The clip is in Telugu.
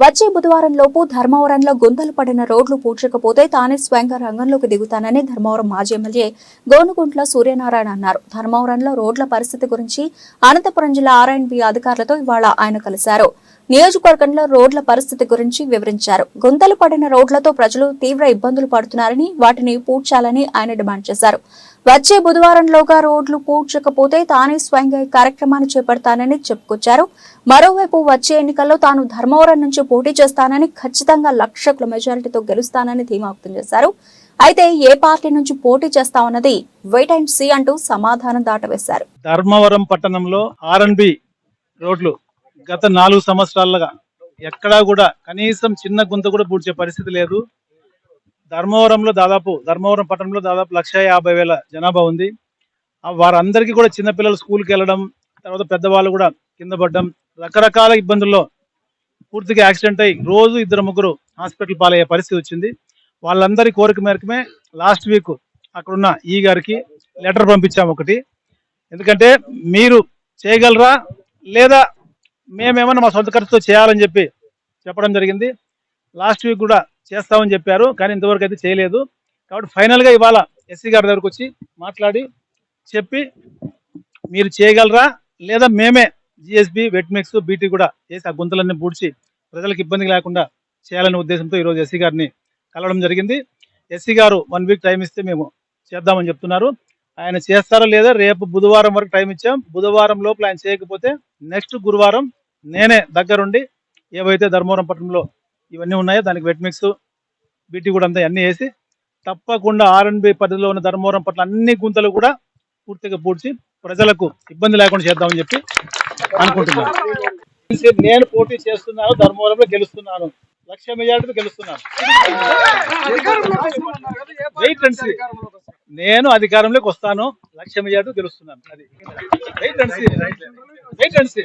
వచ్చే బుధవారం లోపు ధర్మవరంలో గుంతలు పడిన రోడ్లు పూడ్చకపోతే తానే స్వయంగా రంగంలోకి దిగుతానని ధర్మవరం మాజీ ఎమ్మెల్యే గోనుగుంట్ల సూర్యనారాయణ అన్నారు. ధర్మవరంలో రోడ్ల పరిస్థితి గురించి అనంతపురం జిల్లా ఆర్ఎండ్బి అధికారులతో ఇవాళ ఆయన కలిశారు. నియోజకవర్గంలో రోడ్ల పరిస్థితి గురించి వివరించారు. గుంతలు పడిన రోడ్లతో ప్రజలు తీవ్ర ఇబ్బందులు పడుతున్నారని వాటిని పూడ్చాలని ఆయన డిమాండ్ చేశారు. వచ్చే బుధవారంలోగా రోడ్లు పూడ్చకపోతే తానే స్వయంగా ఈ కార్యక్రమాన్ని చేపడతానని చెప్పుకొచ్చారు. మరోవైపు వచ్చే ఎన్నికల్లో తాను ధర్మవరం నుంచి పోటీ చేస్తానని ఖచ్చితంగా లక్షకుల మెజారిటీతో గెలుస్తానని ధీమా వ్యక్తం చేశారు. అయితే ఏ పార్టీ నుంచి పోటీ చేస్తామన్నది వెయిట్ అండ్ సి అంటూ సమాధానం దాటవేశారు. ధర్మవరం పట్టణంలో ఆర్ఎన్బి రోడ్లు గత నాలుగు సంవత్సరాలుగా ఎక్కడా కూడా కనీసం చిన్న గుంత కూడా పూడ్చే పరిస్థితి లేదు. ధర్మవరంలో దాదాపు ధర్మవరం పట్టణంలో దాదాపు లక్ష యాభై వేల జనాభా ఉంది. వారందరికీ కూడా చిన్నపిల్లలు స్కూల్కి వెళ్ళడం తర్వాత పెద్దవాళ్ళు కూడా కింద పడడం రకరకాల ఇబ్బందుల్లో పూర్తిగా యాక్సిడెంట్ అయ్యి రోజు ఇద్దరు ముగ్గురు హాస్పిటల్ పాలయ్యే పరిస్థితి వచ్చింది. వాళ్ళందరి కోరిక మేరకమే లాస్ట్ వీక్ అక్కడున్న ఈ గారికి లెటర్ పంపించాము ఒకటి. ఎందుకంటే మీరు చేయగలరా లేదా మేమేమన్నా మా సొంత ఖర్చుతో చేయాలని చెప్పి చెప్పడం జరిగింది. లాస్ట్ వీక్ కూడా చేస్తామని చెప్పారు కానీ ఇంతవరకు అయితే చేయలేదు. కాబట్టి ఫైనల్గా ఇవాళ ఎస్సీ గారి దగ్గరకు వచ్చి మాట్లాడి చెప్పి మీరు చేయగలరా? లేదా మేమే జిఎస్బి వెట్మిక్స్ బీటీ కూడా చేసి ఆ గుంతలన్నీ పూడ్చి ప్రజలకు ఇబ్బంది లేకుండా చేయాలనే ఉద్దేశంతో ఈరోజు ఎస్సీ గారిని కలవడం జరిగింది. ఎస్సీ గారు వన్ వీక్ టైం ఇస్తే మేము చేద్దామని చెప్తున్నారు. ఆయన చేస్తారో లేదా రేపు బుధవారం వరకు టైం ఇచ్చాం. బుధవారం లోపల ఆయన చేయకపోతే నెక్స్ట్ గురువారం నేనే దగ్గరుండి ఏవైతే ధర్మవరం పట్టణంలో ఇవన్నీ ఉన్నాయో దానికి వెట్మిక్స్ బీటీ కూడా అంతా అన్నీ వేసి తప్పకుండా ఆర్ఎన్బి పరిధిలో ఉన్న ధర్మవరం పట్ల అన్ని గుంతలు కూడా పూర్తిగా పూడ్చి ప్రజలకు ఇబ్బంది లేకుండా చేద్దామని చెప్పి అనుకుంటున్నాను. నేను పోటీ చేస్తున్నాను ధర్మవరంలో గెలుస్తున్నాను. లక్ష మెజార్టీతో గెలుస్తున్నాను. వెయిట్ అండ్ సీ నేను అధికారంలోకి వస్తాను లక్ష మెజార్టీ గెలుస్తున్నాను. అది. Wait and see wait and see